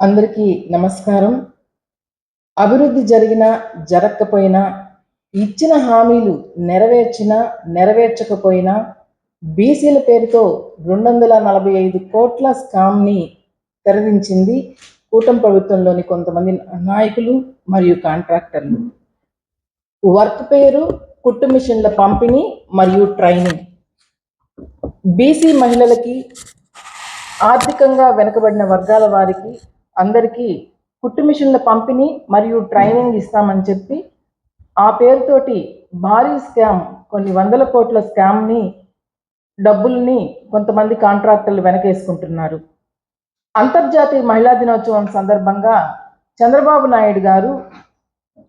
అందరికీ నమస్కారం. అభివృద్ధి జరిగినా జరగకపోయినా ఇచ్చిన హామీలు నెరవేర్చినా నెరవేర్చకపోయినా బీసీల పేరుతో రెండు వందల నలభై ఐదు కోట్ల స్కామ్ని తెరదించింది కూటమి ప్రభుత్వంలోని కొంతమంది నాయకులు మరియు కాంట్రాక్టర్లు. వర్క్ పేరు కుట్టు మిషన్ల పంపిణీ మరియు ట్రైనింగ్. బీసీ మహిళలకి ఆర్థికంగా వెనుకబడిన వర్గాల వారికి అందరికీ కుట్టు మిషన్ల పంపిణీ మరియు ట్రైనింగ్ ఇస్తామని చెప్పి ఆ పేరుతోటి భారీ స్కామ్ కొన్ని వందల కోట్ల స్కామ్ని డబ్బుల్ని కొంతమంది కాంట్రాక్టర్లు వెనకేసుకుంటున్నారు. అంతర్జాతీయ మహిళా దినోత్సవం సందర్భంగా చంద్రబాబు నాయుడు గారు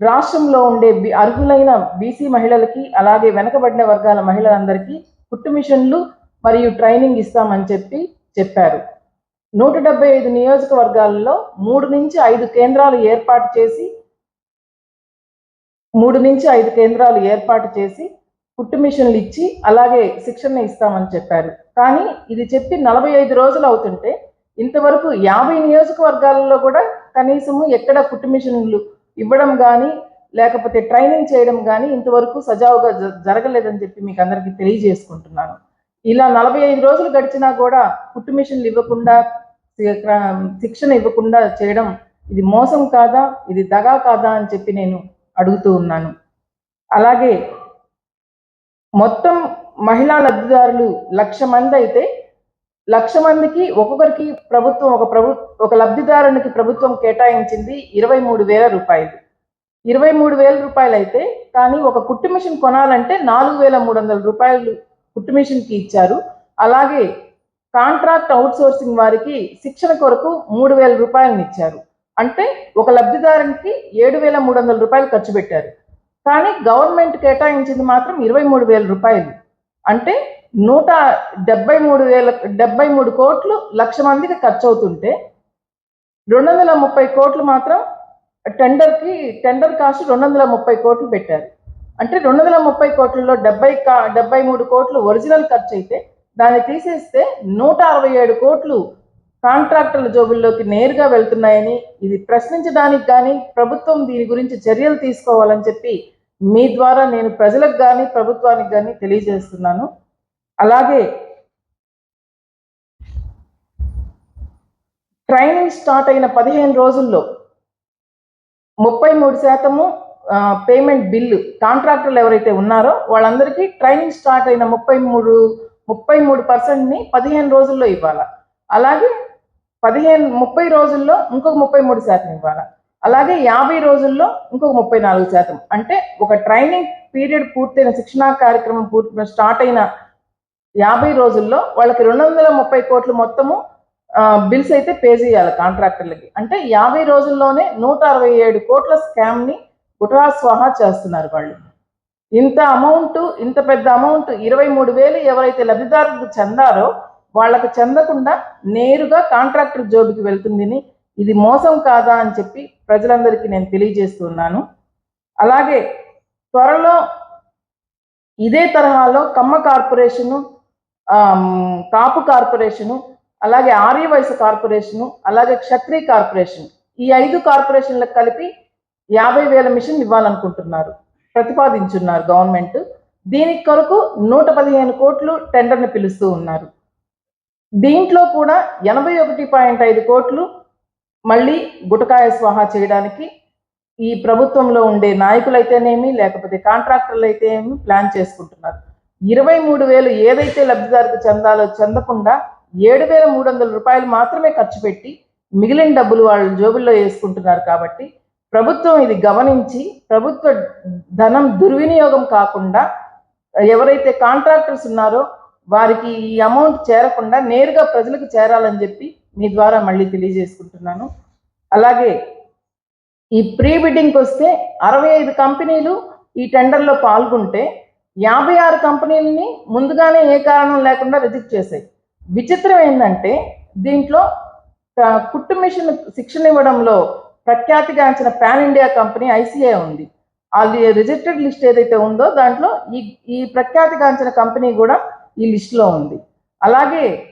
రాష్ట్రంలో ఉండే అర్హులైన బీసీ మహిళలకి అలాగే వెనకబడిన వర్గాల మహిళలందరికీ కుట్టు మిషన్లు మరియు ట్రైనింగ్ ఇస్తామని చెప్పి చెప్పారు. నూట డెబ్బై ఐదు నియోజకవర్గాలలో మూడు నుంచి ఐదు కేంద్రాలు ఏర్పాటు చేసి మూడు నుంచి ఐదు కేంద్రాలు ఏర్పాటు చేసి కుట్టు మిషన్లు ఇచ్చి అలాగే శిక్షణ ఇస్తామని చెప్పారు. కానీ ఇది చెప్పి నలభై ఐదు రోజులు అవుతుంటే ఇంతవరకు యాభై నియోజకవర్గాలలో కూడా కనీసము ఎక్కడ కుట్టు మిషన్లు ఇవ్వడం కానీ లేకపోతే ట్రైనింగ్ చేయడం కానీ ఇంతవరకు సజావుగా జ- జరగలేదని చెప్పి మీకు అందరికీ తెలియజేసుకుంటున్నాను. ఇలా నలభై ఐదు రోజులు గడిచినా కూడా కుట్టు మిషన్లు ఇవ్వకుండా శిక్షణ ఇవ్వకుండా చేయడం ఇది మోసం కాదా ఇది దగా కాదా అని చెప్పి నేను అడుగుతూ ఉన్నాను. అలాగే మొత్తం మహిళా లబ్ధిదారులు లక్ష మంది అయితే లక్ష మందికి ఒక్కొక్కరికి ప్రభుత్వం ఒక ప్రభు ఒక లబ్ధిదారునికి ప్రభుత్వం కేటాయించింది ఇరవై మూడు వేల రూపాయలు. ఇరవై మూడు వేల రూపాయలు అయితే కానీ ఒక కుట్టు మిషన్ కొనాలంటే నాలుగు వేల మూడు వందల రూపాయలు కుట్టు మిషన్కి ఇచ్చారు. అలాగే కాంట్రాక్ట్ అవుట్సోర్సింగ్ వారికి శిక్షణ కొరకు మూడు వేల రూపాయలను ఇచ్చారు. అంటే ఒక లబ్ధిదారునికి ఏడు వేల మూడు వందల రూపాయలు ఖర్చు పెట్టారు. కానీ గవర్నమెంట్ కేటాయించింది మాత్రం ఇరవై మూడు వేల రూపాయలు. అంటే నూట డెబ్బై మూడు వేల డెబ్బై మూడు కోట్లు లక్ష మందికి ఖర్చు అవుతుంటే రెండు వందల ముప్పై కోట్లు మాత్రం టెండర్కి టెండర్ కాస్ట్ రెండు వందల ముప్పై కోట్లు పెట్టారు. అంటే రెండు వందల ముప్పై కోట్లలో డెబ్బై కా డెబ్బై మూడు కోట్లు ఒరిజినల్ ఖర్చు అయితే దాన్ని తీసేస్తే నూట అరవై ఏడు కోట్లు కాంట్రాక్టర్ల జోబుల్లోకి నేరుగా వెళ్తున్నాయని ఇది ప్రశ్నించడానికి కానీ ప్రభుత్వం దీని గురించి చర్యలు తీసుకోవాలని చెప్పి మీ ద్వారా నేను ప్రజలకు కానీ ప్రభుత్వానికి కానీ తెలియజేస్తున్నాను. అలాగే ట్రైనింగ్ స్టార్ట్ అయిన పదిహేను రోజుల్లో ముప్పై మూడు శాతము పేమెంట్ బిల్లు కాంట్రాక్టర్లు ఎవరైతే ఉన్నారో వాళ్ళందరికీ ట్రైనింగ్ స్టార్ట్ అయిన ముప్పై మూడు ముప్పై మూడు పర్సెంట్ని పదిహేను రోజుల్లో ఇవ్వాలి? అలాగే పదిహేను ముప్పై రోజుల్లో ఇంకొక ముప్పై మూడు శాతం ఇవ్వాలి? అలాగే యాభై రోజుల్లో ఇంకొక ముప్పై నాలుగు శాతం. అంటే ఒక ట్రైనింగ్ పీరియడ్ పూర్తయిన శిక్షణా కార్యక్రమం పూర్తి స్టార్ట్ అయిన యాభై రోజుల్లో వాళ్ళకి రెండు వందల ముప్పై కోట్లు మొత్తము బిల్స్ అయితే పే చేయాలి కాంట్రాక్టర్లకి అంటే యాభై రోజుల్లోనే నూట అరవై ఏడు కోట్ల స్కామ్ని గుటరా చేస్తున్నారు వాళ్ళు. ఇంత అమౌంట్ ఇంత పెద్ద అమౌంట్ ఇరవై మూడు వేలు ఎవరైతే లబ్ధిదారులకు చెందారో వాళ్ళకు చెందకుండా నేరుగా కాంట్రాక్టర్ జోబుకి వెళ్తుందని ఇది మోసం కాదా అని చెప్పి ప్రజలందరికీ నేను తెలియజేస్తున్నాను అలాగే త్వరలో ఇదే తరహాలో కమ్మ కార్పొరేషను కాపు కార్పొరేషను అలాగే ఆర్యవైశ్య కార్పొరేషను అలాగే క్షత్రియ కార్పొరేషన్ ఈ ఐదు కార్పొరేషన్లకు కలిపి యాభై వేల మిషన్ ఇవ్వాలనుకుంటున్నారు. ప్రతిపాదించున్నారు గవర్నమెంట్. దీనికి కొరకు నూట పదిహేను కోట్లు టెండర్ని పిలుస్తూ ఉన్నారు. దీంట్లో కూడా ఎనభై ఒకటి పాయింట్ ఐదు కోట్లు మళ్ళీ గుటకాయ స్వాహా చేయడానికి ఈ ప్రభుత్వంలో ఉండే నాయకులైతేనేమి లేకపోతే కాంట్రాక్టర్లు అయితే ఏమి ప్లాన్ చేసుకుంటున్నారు. ఇరవై మూడు వేలు ఏదైతే లబ్ధిదారుకు చెందాలో చెందకుండా ఏడు వేల మూడు వందల రూపాయలు మాత్రమే ఖర్చు పెట్టి మిగిలిన డబ్బులు వాళ్ళ జోబుల్లో వేసుకుంటున్నారు కాబట్టి ప్రభుత్వం ఇది గమనించి ప్రభుత్వ ధనం దుర్వినియోగం కాకుండా ఎవరైతే కాంట్రాక్టర్స్ ఉన్నారో వారికి ఈ అమౌంట్ చేరకుండా నేరుగా ప్రజలకు చేరాలని చెప్పి మీ ద్వారా మళ్ళీ తెలియజేసుకుంటున్నాను. అలాగే ఈ ప్రీ బిడ్డింగ్కి వస్తే అరవై ఐదు కంపెనీలు ఈ టెండర్లో పాల్గొంటే యాభై ఆరు కంపెనీలని ముందుగానే ఏ కారణం లేకుండా రిజెక్ట్ చేశాయి. విచిత్రం ఏంటంటే దీంట్లో కుట్టు మిషన్ శిక్షణ ఇవ్వడంలో ప్రఖ్యాతిగాంచిన పాన్ ఇండియా కంపెనీ ఐసీఏ ఉంది. వాళ్ళు రిజిస్టర్డ్ లిస్ట్ ఏదైతే ఉందో దాంట్లో ఈ ఈ ప్రఖ్యాతిగాంచిన కంపెనీ కూడా ఈ లిస్టులో ఉంది. అలాగే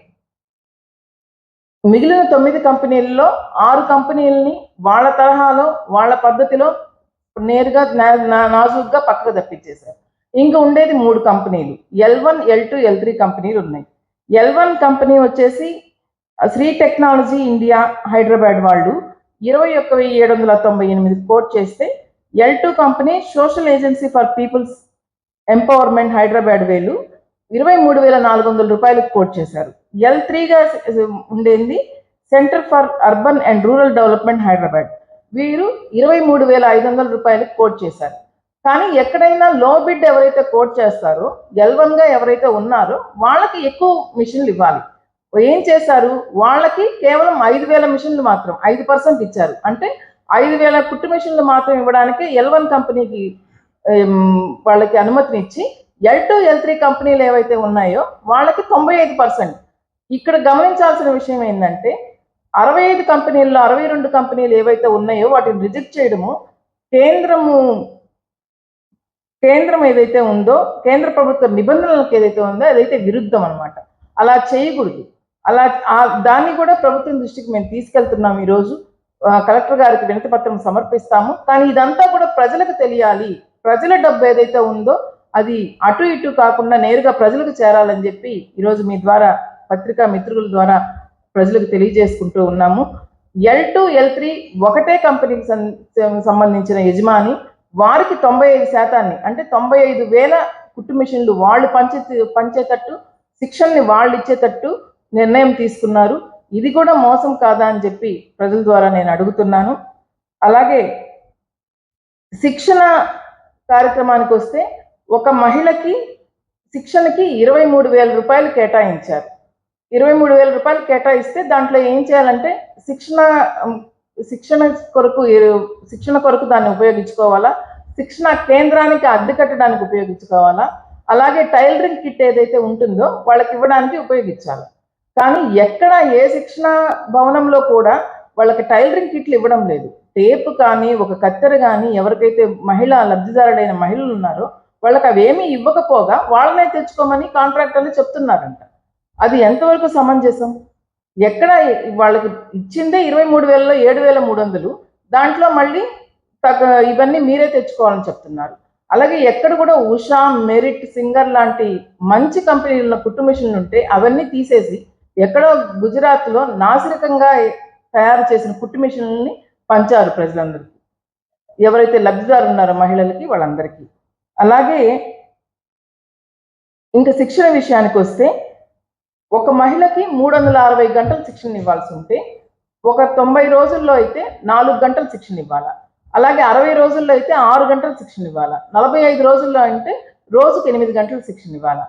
మిగిలిన తొమ్మిది కంపెనీల్లో ఆరు కంపెనీలని వాళ్ళ తరహాలో వాళ్ళ పద్ధతిలో నేరుగా నా- పక్కకు తప్పించేశారు. ఇంకా ఉండేది మూడు కంపెనీలు. L one L two L three కంపెనీలు ఉన్నాయి. ఎల్ వన్ కంపెనీ వచ్చేసి శ్రీ టెక్నాలజీ ఇండియా హైదరాబాద్ వాళ్ళు ఇరవై ఒక్క వెయ్యి ఏడు వందల తొంభై ఎనిమిది కోట్ చేస్తే L two company social agency for people's empowerment Hyderabad వేలు ఇరవై మూడు వేల నాలుగు వందల రూపాయలకు కోట్ చేశారు. ఎల్ త్రీగా ఉండేది centre for urban and rural development Hyderabad. వీరు ఇరవై మూడు వేల ఐదు వందల రూపాయలకు కోట్ చేశారు. కానీ ఎక్కడైనా లో బిడ్ ఎవరైతే కోట్ చేస్తారో ఎల్ వన్గా ఎవరైతే ఉన్నారో వాళ్ళకి ఎక్కువ మిషన్లు ఇవ్వాలి. ఏం చేశారు? వాళ్ళకి కేవలం ఐదు వేల మిషన్లు మాత్రం ఐదు పర్సెంట్ ఇచ్చారు. అంటే ఐదు వేల కుట్టు మిషన్లు మాత్రం ఇవ్వడానికి ఎల్ వన్ కంపెనీకి వాళ్ళకి అనుమతినిచ్చి ఎల్ టూ ఎల్ త్రీ కంపెనీలు ఏవైతే ఉన్నాయో వాళ్ళకి తొంభై ఐదు పర్సెంట్. ఇక్కడ గమనించాల్సిన విషయం ఏంటంటే అరవై ఐదు కంపెనీల్లో అరవై రెండు కంపెనీలు ఏవైతే ఉన్నాయో వాటిని రిజెక్ట్ చేయడము కేంద్రము కేంద్రం ఏదైతే ఉందో కేంద్ర ప్రభుత్వ నిబంధనలకు ఏదైతే ఉందో అదైతే విరుద్ధం అనమాట అలా చేయకూడదు. అలా ఆ- దాన్ని కూడా ప్రభుత్వం దృష్టికి మేము తీసుకెళ్తున్నాం ఈరోజు. కలెక్టర్ గారికి వినతి పత్రం సమర్పిస్తాము. కానీ ఇదంతా కూడా ప్రజలకు తెలియాలి. ప్రజల డబ్బు ఏదైతే ఉందో అది అటు ఇటు కాకుండా నేరుగా ప్రజలకు చేరాలని చెప్పి ఈరోజు మీ ద్వారా పత్రికా మిత్రుల ద్వారా ప్రజలకు తెలియజేసుకుంటూ ఉన్నాము. ఎల్ టూ ఎల్ త్రీ ఒకటే కంపెనీకి సం- సంబంధించిన యజమాని వారికి తొంభై ఐదు శాతాన్ని అంటే తొంభై ఐదు వేల కుట్టు మిషన్లు వాళ్ళు పంచే పంచేటట్టు శిక్షణని వాళ్ళు ఇచ్చేటట్టు నిర్ణయం తీసుకున్నారు. ఇది కూడా మోసం కాదా అని చెప్పి ప్రజల ద్వారా నేను అడుగుతున్నాను. అలాగే శిక్షణ కార్యక్రమానికి వస్తే ఒక మహిళకి శిక్షణకి ఇరవై మూడు వేల రూపాయలు కేటాయించారు. ఇరవై మూడు వేల రూపాయలు కేటాయిస్తే దాంట్లో ఏం చేయాలంటే శిక్షణ శిక్షణ కొరకు శిక్షణ కొరకు దాన్ని ఉపయోగించుకోవాలా? శిక్షణ కేంద్రానికి అద్దె కట్టడానికి ఉపయోగించుకోవాలా? అలాగే టైలరింగ్ కిట్ ఏదైతే ఉంటుందో వాళ్ళకి ఇవ్వడానికి ఉపయోగించాలి? కానీ ఎక్కడ ఏ శిక్షణ భవనంలో కూడా వాళ్ళకి టైలరింగ్ కిట్లు ఇవ్వడం లేదు. టేప్ కానీ ఒక కత్తెర కానీ ఎవరికైతే మహిళ లబ్ధిదారుడైన మహిళలు ఉన్నారో వాళ్ళకి అవేమీ ఇవ్వకపోగా వాళ్ళనే తెచ్చుకోమని కాంట్రాక్టర్లు చెప్తున్నారంట. అది ఎంతవరకు సమంజసం? ఎక్కడ వాళ్ళకి ఇచ్చిందే ఇరవై మూడు వేలలో ఏడు వేల మూడు వందలు. దాంట్లో మళ్ళీ తగ్గ ఇవన్నీ మీరే తెచ్చుకోవాలని చెప్తున్నారు. అలాగే ఎక్కడ కూడా ఉషా మెరిట్ సింగర్ లాంటి మంచి కంపెనీలు ఉన్న కుట్టు మిషన్లు ఉంటే అవన్నీ తీసేసి ఎక్కడో గుజరాత్లో నాసిరకంగా తయారు చేసిన కుట్టు మిషన్లని పంచారు ప్రజలందరికీ ఎవరైతే లబ్ధిదారు ఉన్నారో మహిళలకి వాళ్ళందరికీ. అలాగే ఇంకా శిక్షణ విషయానికి వస్తే ఒక మహిళకి మూడు వందల అరవై గంటలు శిక్షణ ఇవ్వాల్సి ఉంటే ఒక తొంభై రోజుల్లో అయితే నాలుగు గంటలు శిక్షణ ఇవ్వాలా? అలాగే అరవై రోజుల్లో అయితే ఆరు గంటలు శిక్షణ ఇవ్వాలా? నలభై ఐదు రోజుల్లో అంటే రోజుకు ఎనిమిది గంటలు శిక్షణ ఇవ్వాలా?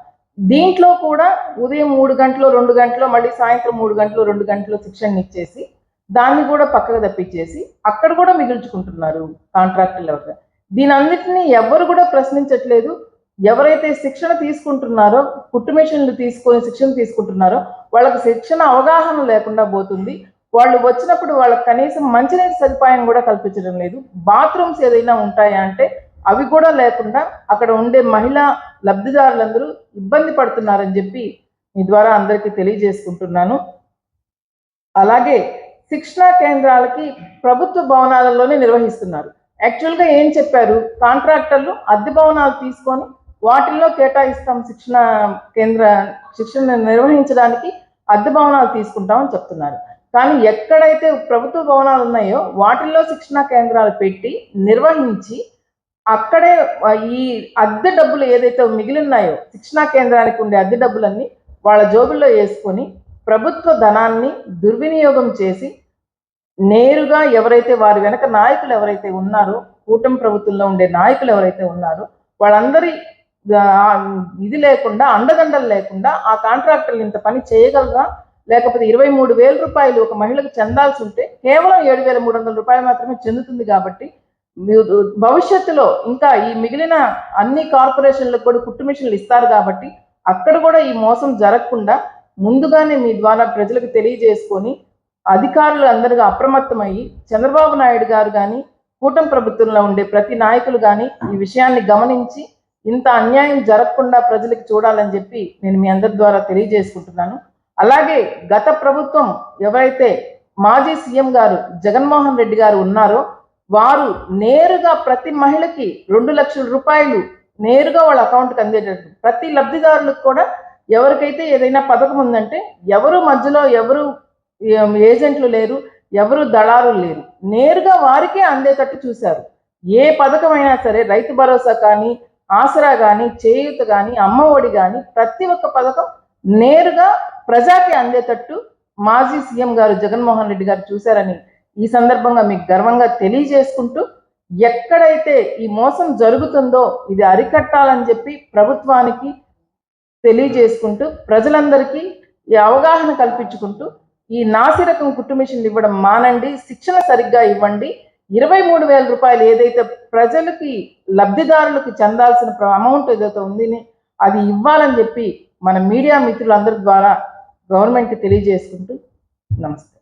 దీంట్లో కూడా ఉదయం మూడు గంటలు రెండు గంటలు మళ్ళీ సాయంత్రం మూడు గంటలు రెండు గంటలు శిక్షణ ఇచ్చేసి దాన్ని కూడా పక్కకు తప్పించేసి అక్కడ కూడా మిగుల్చుకుంటున్నారు కాంట్రాక్టులు ఎవరు. దీని అన్నిటిని ఎవరు కూడా ప్రశ్నించట్లేదు. ఎవరైతే శిక్షణ తీసుకుంటున్నారో కుట్టు మిషన్లు తీసుకొని శిక్షణ తీసుకుంటున్నారో వాళ్ళకి శిక్షణ అవగాహన లేకుండా పోతుంది. వాళ్ళు వచ్చినప్పుడు వాళ్ళకి కనీసం మంచినీటి సదుపాయం కూడా కల్పించడం లేదు. బాత్రూమ్స్ ఏదైనా ఉంటాయా అంటే అవి కూడా లేకుండా అక్కడ ఉండే మహిళా లబ్ధిదారులందరూ ఇబ్బంది పడుతున్నారని చెప్పి మీ ద్వారా అందరికీ తెలియజేసుకుంటున్నాను. అలాగే శిక్షణా కేంద్రాలకి ప్రభుత్వ భవనాలలోనే నిర్వహిస్తున్నారు. యాక్చువల్గా ఏం చెప్పారు? కాంట్రాక్టర్లు అద్దె భవనాలు తీసుకొని వాటిల్లో కేటాయిస్తాం శిక్షణ కేంద్ర శిక్షణ నిర్వహించడానికి అద్దె భవనాలు తీసుకుంటామని చెప్తున్నారు. కానీ ఎక్కడైతే ప్రభుత్వ భవనాలు ఉన్నాయో వాటిల్లో శిక్షణా కేంద్రాలు పెట్టి నిర్వహించి అక్కడే ఈ అద్దె డబ్బులు ఏదైతే మిగిలిన్నాయో శిక్షణా కేంద్రానికి ఉండే అద్దె డబ్బులన్నీ వాళ్ళ జోబుల్లో వేసుకొని ప్రభుత్వ ధనాన్ని దుర్వినియోగం చేసి నేరుగా ఎవరైతే వారి వెనక నాయకులు ఎవరైతే ఉన్నారో కూటమి ప్రభుత్వంలో ఉండే నాయకులు ఎవరైతే ఉన్నారో వాళ్ళందరి ఇది లేకుండా అండదండలు లేకుండా ఆ కాంట్రాక్టర్లు ఇంత పని చేయగలరా? లేకపోతే ఇరవై మూడు వేల రూపాయలు ఒక మహిళకు చెందాల్సి ఉంటే కేవలం ఏడు వేల మూడు వందల రూపాయలు మాత్రమే చెందుతుంది కాబట్టి భవిష్యత్తులో ఇంకా ఈ మిగిలిన అన్ని కార్పొరేషన్లకు కూడా కుట్టు మిషన్లు ఇస్తారు కాబట్టి అక్కడ కూడా ఈ మోసం జరగకుండా ముందుగానే మీ ద్వారా ప్రజలకు తెలియజేసుకొని అధికారులు అందరిగా అప్రమత్తమయ్యి చంద్రబాబు నాయుడు గారు కానీ కూటమి ప్రభుత్వంలో ఉండే ప్రతి నాయకులు కానీ ఈ విషయాన్ని గమనించి ఇంత అన్యాయం జరగకుండా ప్రజలకు చూడాలని చెప్పి నేను మీ అందరి ద్వారా తెలియజేసుకుంటున్నాను. అలాగే గత ప్రభుత్వం ఎవరైతే మాజీ సీఎం గారు జగన్మోహన్ రెడ్డి గారు ఉన్నారో వారు నేరుగా ప్రతి మహిళకి రెండు లక్షల రూపాయలు నేరుగా వాళ్ళ అకౌంట్కి అందేటట్టు. ప్రతి లబ్ధిదారులకు కూడా ఎవరికైతే ఏదైనా పథకం ఉందంటే ఎవరు మధ్యలో ఎవరు ఏజెంట్లు లేరు ఎవరు దళారులు లేరు నేరుగా వారికే అందేటట్టు చూశారు. ఏ పథకమైనా సరే రైతు భరోసా కానీ ఆసరా కానీ చేయూత కానీ అమ్మ ఒడి కానీ ప్రతి ఒక్క పథకం నేరుగా ప్రజాకి అందేటట్టు మాజీ సీఎం గారు జగన్మోహన్ రెడ్డి గారు చూశారని ఈ సందర్భంగా మీకు గర్వంగా తెలియజేసుకుంటూ ఎక్కడైతే ఈ మోసం జరుగుతుందో ఇది అరికట్టాలని చెప్పి ప్రభుత్వానికి తెలియజేసుకుంటూ ప్రజలందరికీ ఈ అవగాహన కల్పించుకుంటూ ఈ నాసిరకం కుట్టు మిషన్లు ఇవ్వడం మానండి. శిక్షణ సరిగ్గా ఇవ్వండి. ఇరవై మూడు వేల రూపాయలు ఏదైతే ప్రజలకి లబ్ధిదారులకు చెందాల్సిన అమౌంట్ ఏదైతే ఉంది అది ఇవ్వాలని చెప్పి మన మీడియా మిత్రులందరి ద్వారా గవర్నమెంట్కి తెలియజేసుకుంటూ నమస్తే.